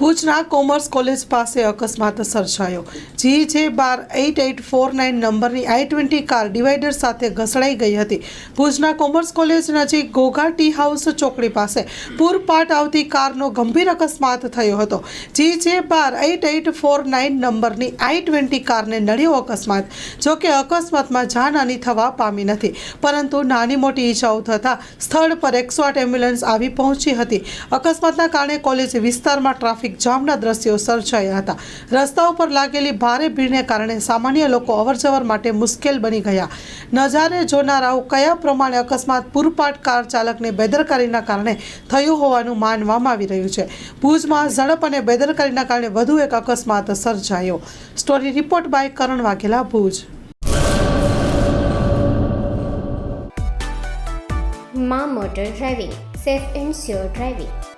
ભુજના commerce college પાસે અકસ્માત સર્જાયો. જી જે બાર એઇટ એઇટ ફોર નાઇન નંબરની આઈ ટ્વેન્ટી કાર ડિવાઈડર સાથે ઘસડાઈ ગઈ હતી. ભુજના કોમર્સ કોલેજ નજીક ઘોઘા ટી હાઉસ ચોકડી પાસે પૂરપાટ આવતી કારનો ગંભીર અકસ્માત થયો હતો. જી જે બાર એઇટ એઇટ ફોર નાઇન નંબરની આઈ ટ્વેન્ટી કારને નડ્યો અકસ્માત જોકે અકસ્માતમાં જાનહાની થવા પામી નથી. પરંતુ નાની મોટી ઈજાઓ થતાં સ્થળ પર એકસો આઠ એમ્બ્યુલન્સ આવી પહોંચી હતી. અકસ્માતના કારણે કોલેજ વિસ્તારમાં ટ્રાફિક જામના દ્રશ્યો સર્જાયા હતા. રસ્તા ઉપર લાગેલી ભારે ભીડને કારણે સામાન્ય લોકો અવરજવર માટે મુશ્કેલ બની ગયા. નજારે જોનારાઓ કયા પ્રમાણે અકસ્માત પૂરપાટ કાર ચાલકને બેદરકારીના કારણે થયું હોવાનું માનવામાં આવી રહ્યું છે. ભુજમાં ઝડપ અને બેદરકારીના કારણે વધુ એક અકસ્માત સર્જાયો. Story report by Karan Vaghela, Bhuj. માં motor driving, safe and sure driving.